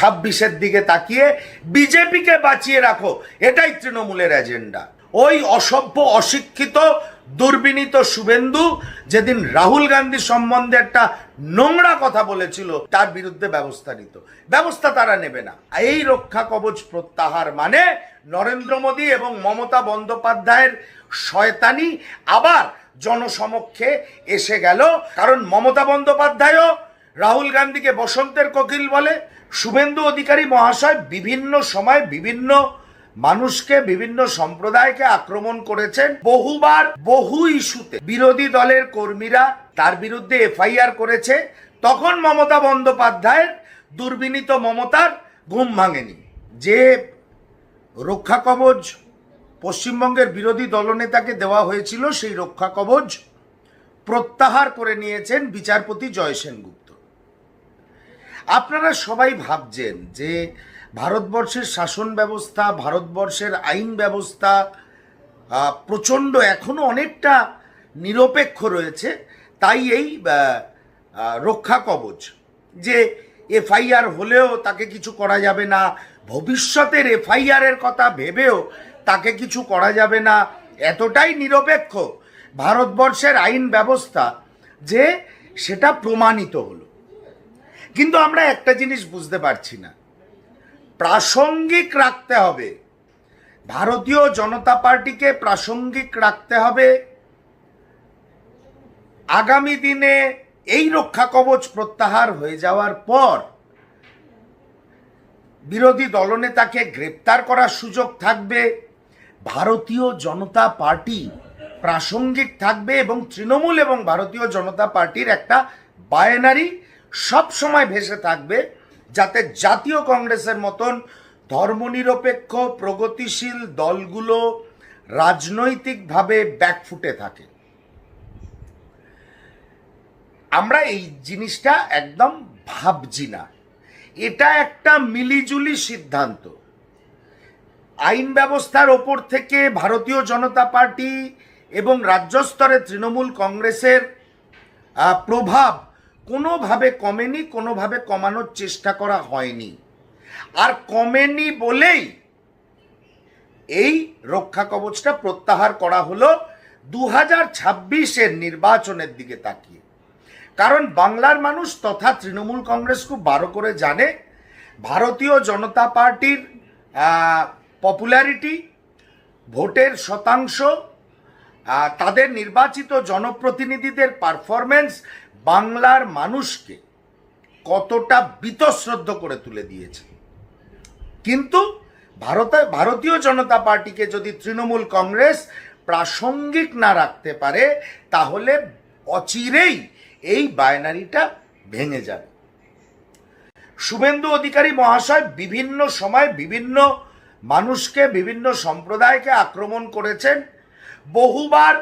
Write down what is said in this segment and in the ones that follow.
ছাব্বিশের দিকে তাকিয়ে বিজেপিকে বাঁচিয়ে রাখো, এটাই তৃণমূলের এজেন্ডা ওই অসভ্য, অশিক্ষিত, দুর্বিনীত শুভেন্দু যেদিন রাহুল গান্ধী সম্বন্ধে একটা নোংরা কথা বলেছিল, তার বিরুদ্ধে ব্যবস্থা নিত। ব্যবস্থা তারা নেবে না। এই রক্ষা কবচ প্রত্যাহার মানে নরেন্দ্র মোদী এবং মমতা বন্দ্যোপাধ্যায়ের শয়তানি আবার জনসমক্ষে এসে গেল। কারণ মমতা বন্দ্যোপাধ্যায়ও রাহুল গান্ধীকে বসন্তের কোকিল বলে। শুভেন্দু অধিকারী মহাশয় বিভিন্ন সময় বিভিন্ন মানুষকে, বিভিন্ন সম্প্রদায়কে আক্রমণ করেছেন। বহুবার বহু ইস্যুতে বিরোধী দলের কর্মীরা তার বিরুদ্ধে এফআইআর করেছে। তখন মমতা বন্দ্যোপাধ্যায়ের দুর্বিনীত মমতার ঘুম ভাঙেনি। যে রক্ষা কবচ পশ্চিমবঙ্গের বিরোধী দলনেতাকে দেওয়া হয়েছিল, সেই রক্ষা কবচ প্রত্যাহার করে নিয়েছেন বিচারপতি জয় সেনগুপ্ত। আপনারা সবাই ভাবছেন যে ভারতবর্ষের শাসন ব্যবস্থা, ভারতবর্ষের আইন ব্যবস্থা প্রচণ্ড এখনও অনেকটা নিরপেক্ষ রয়েছে, তাই এই রক্ষা কবচ, যে এফআইআর হলেও তাকে কিছু করা যাবে না, ভবিষ্যতের এফআইআর এর কথা ভেবেও তাকে কিছু করা যাবে না, এতটাই নিরপেক্ষ ভারতবর্ষের আইন ব্যবস্থা যে সেটা প্রমাণিত হলো। কিন্তু আমরা একটা জিনিস বুঝতে পারছি না। প্রাসঙ্গিক রাখতে হবে। ভারতীয় জনতা পার্টিকে প্রাসঙ্গিক রাখতে হবে। আগামী দিনে এই রক্ষা কবচ প্রত্যাহার হয়ে যাওয়ার পর বিরোধী দলনেতাকে গ্রেপ্তার করার সুযোগ থাকবে। ভারতীয় জনতা পার্টি প্রাসঙ্গিক থাকবে এবং তৃণমূল এবং ভারতীয় জনতা পার্টির একটা বায়নারি সব সময় ভেসে থাকবে যাতে জাতীয় কংগ্রেসের মতন ধর্মনিরপেক্ষ, প্রগতিশীল দলগুলো রাজনৈতিকভাবে ব্যাকফুটে থাকে। আমরা এই জিনিসটা একদম ভাবছি না। এটা একটা মিলিজুলি সিদ্ধান্ত। আইন ব্যবস্থার ওপর থেকে ভারতীয় জনতা পার্টি এবং রাজ্য স্তরে তৃণমূল কংগ্রেসের প্রভাব কোনোভাবে কমেনি, কোনোভাবে কমানোর চেষ্টা করা হয়নি। আর কমেনি বলেই এই রক্ষা কবচটা প্রত্যাহার করা হলো দু হাজার ছাব্বিশের নির্বাচনের দিকে তাকিয়ে। কারণ বাংলার মানুষ তথা তৃণমূল কংগ্রেস খুব বারো করে জানে, ভারতীয় জনতা পার্টির পপুলারিটি ভোটের শতাংশ তাদের নির্বাচিত জনপ্রতিনিধিদের পারফরমেন্স বাংলার মানুষকে কতটা বীতশ্রদ্ধ করে তুলে দিয়েছে। কিন্তু ভারতে, ভারতীয় জনতা পার্টিকে যদি তৃণমূল কংগ্রেস প্রাসঙ্গিক না রাখতে পারে, তাহলে অচিরেই এই বায়নারিটা ভেঙে যাবে। শুভেন্দু অধিকারী মহাশয় বিভিন্ন সময় বিভিন্ন মানুষকে, বিভিন্ন সম্প্রদায়কে আক্রমণ করেছেন। বহুবার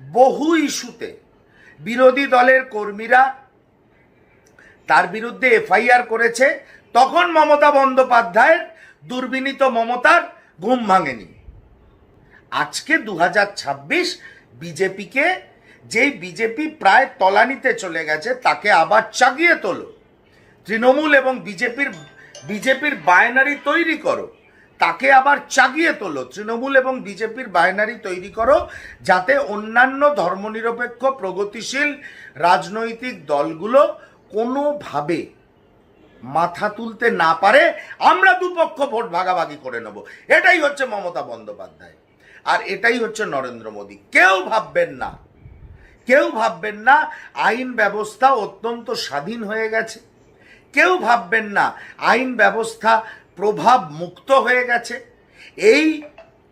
বহু ইস্যুতে বিরোধী দলের কর্মীরা তার বিরুদ্ধে এফআইআর করেছে। তখন মমতা বন্দ্যোপাধ্যায়ের দুর্বিনীত মমতার ঘুম ভাঙেনি। আজকে দু হাজার ছাব্বিশ বিজেপিকে যেই বিজেপি প্রায় তলানিতে চলে গেছে, তাকে আবার চাগিয়ে তোলো। তৃণমূল এবং বিজেপির বিজেপির বায়নারি তৈরি করো। তাকে আবার চাগিয়ে তোলো। তৃণমূল এবং বিজেপির বায়নারি তৈরি করো, যাতে অন্যান্য ধর্মনিরপেক্ষ, প্রগতিশীল রাজনৈতিক দলগুলো কোনোভাবে মাথা তুলতে না পারে। আমরা দুপক্ষ ভোট ভাগাভাগি করে নেব। এটাই হচ্ছে মমতা বন্দ্যোপাধ্যায়। আর এটাই হচ্ছে নরেন্দ্র মোদী। কেউ ভাববেন না। কেউ ভাববেন না আইন ব্যবস্থা অত্যন্ত স্বাধীন হয়ে গেছে। কেউ ভাববেন না আইন ব্যবস্থা প্রভাব মুক্ত হয়ে গেছে। এই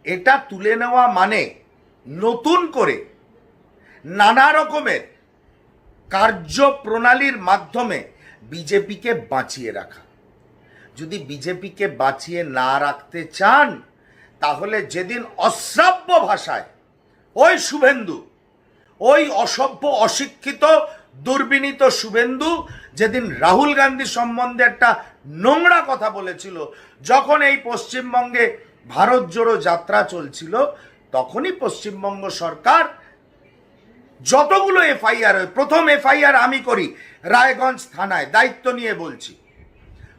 এটা তুলে নেওয়া মানে নতুন করে নানা রকমের কার্যপ্রণালীর মাধ্যমে বিজেপিকে বাঁচিয়ে রাখা। যদি বিজেপিকে বাঁচিয়ে না রাখতে চান, তাহলে যেদিন অশ্রাব্য ভাষায়, ওই শুভেন্দু, ওই অসভ্য, অশিক্ষিত, দুর্বিনীত শুভেন্দু, যেদিন রাহুল গান্ধী সম্বন্ধে একটা নোংরা কথা বলেছিল। যখন এই পশ্চিমবঙ্গে ভারত জোড়ো যাত্রা চলছিল, তখনই পশ্চিমবঙ্গ সরকার যতগুলো এফআইআর হয় প্রথম এফআইআর আমি করি রায়গঞ্জ থানায়, দায়িত্ব নিয়ে বলছি।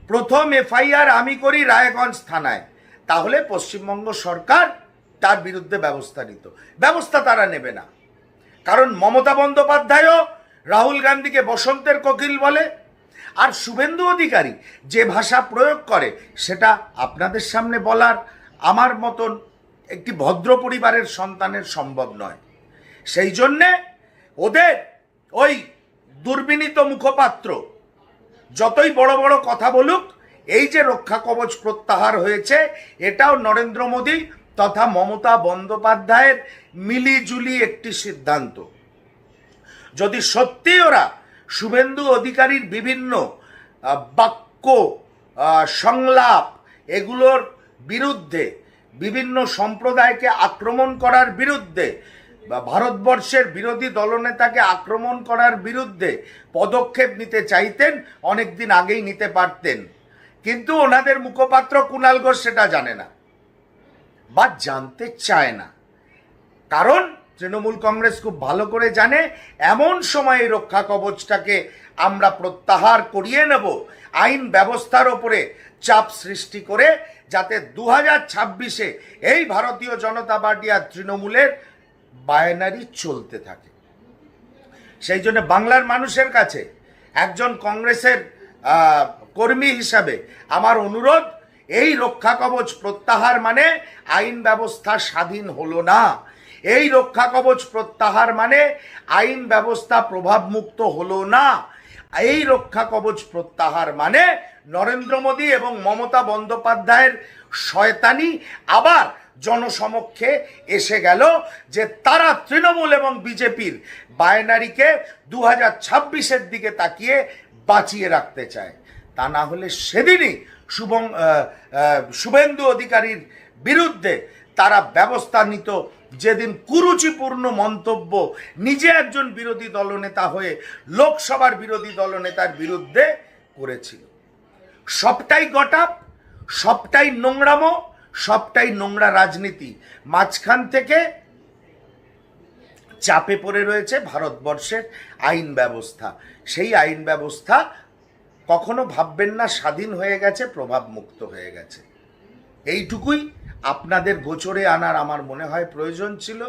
প্রথম এফআইআর আমি করি রায়গঞ্জ থানায়। তাহলে পশ্চিমবঙ্গ সরকার তার বিরুদ্ধে ব্যবস্থা নিত। ব্যবস্থা তারা নেবে না। কারণ মমতা বন্দ্যোপাধ্যায়ও রাহুল গান্ধীকে বসন্তের কোকিল বলে আর শুভেন্দু অধিকারী যে ভাষা প্রয়োগ করে, সেটা আপনাদের সামনে বলার আমার মতন একটি ভদ্র পরিবারের সন্তানের সম্ভব নয়। সেই জন্যে ওদের ওই দুর্বিনীত মুখপাত্র যতই বড় বড় কথা বলুক, এই যে রক্ষা কবচ প্রত্যাহার হয়েছে, এটাও নরেন্দ্র মোদী তথা মমতা বন্দ্যোপাধ্যায়ের মিলিজুলি একটি সিদ্ধান্ত। যদি সত্যি ওরা শুভেন্দু অধিকারীর বিভিন্ন বাক্য সংলাপ এগুলোর বিরুদ্ধে, বিভিন্ন সম্প্রদায়কে আক্রমণ করার বিরুদ্ধে ভারতবর্ষের বিরোধী দলনেতাকে আক্রমণ করার বিরুদ্ধে পদক্ষেপ নিতে চাইতেন অনেক দিন আগেই নিতে পারতেন। কিন্তু ওনাদের মুখপাত্র কুণাল ঘোষ সেটা জানে না বা জানতে চায় না। কারণ তৃণমূল কংগ্রেস খুব ভালো করে জানে, এমন সময়ে রক্ষা কবচটাকে আমরা প্রত্যাহার করিয়ে নেব। আইন ব্যবস্থার ওপরে চাপ সৃষ্টি করে যাতে দু ছাব্বিশে এই ভারতীয় জনতা পার্টি আর তৃণমূলের বায়নারি চলতে থাকে। সেই জন্য বাংলার মানুষের কাছে একজন কংগ্রেসের কর্মী হিসাবে আমার অনুরোধ, এই রক্ষা কবচ প্রত্যাহার মানে আইন ব্যবস্থা স্বাধীন হলো না। এই রক্ষা কবচ প্রত্যাহার মানে আইন ব্যবস্থা প্রভাবমুক্ত হলো না। এই রক্ষা কবচ প্রত্যাহার মানে নরেন্দ্র মোদী এবং মমতা বন্দ্যোপাধ্যায়ের শয়তানি আবার জনসমক্ষে এসে গেল যে তারা তৃণমূল এবং বিজেপির বায়নারিকে দু হাজার ছাব্বিশের দিকে তাকিয়ে বাঁচিয়ে রাখতে চায়। তা না হলে সেদিনই শুভং শুভেন্দু অধিকারীর বিরুদ্ধে তারা ব্যবস্থা নিত যেদিন কুরুচিপূর্ণ মন্তব্য নিজে একজন বিরোধী দলনেতা হয়ে লোকসভার বিরোধী দলনেতার বিরুদ্ধে করেছিল। সবটাই গটাপ, সবটাই নোংরামো, সবটাই নোংরা রাজনীতি। মাঝখান থেকে চাপে পড়ে রয়েছে ভারতবর্ষের আইন ব্যবস্থা। সেই আইন ব্যবস্থা কখনো ভাববেন না স্বাধীন হয়ে গেছে, প্রভাবমুক্ত হয়ে গেছে। এইটুকুই আপনাদের গোচরে আনার আমার মনে হয় প্রয়োজন ছিল।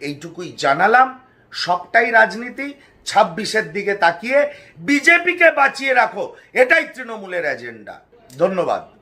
এইটুকুই জানালাম। সবটাই রাজনীতি। ছাব্বিশের দিকে তাকিয়ে বিজেপিকে বাঁচিয়ে রাখো। এটাই তৃণমূলের এজেন্ডা। ধন্যবাদ।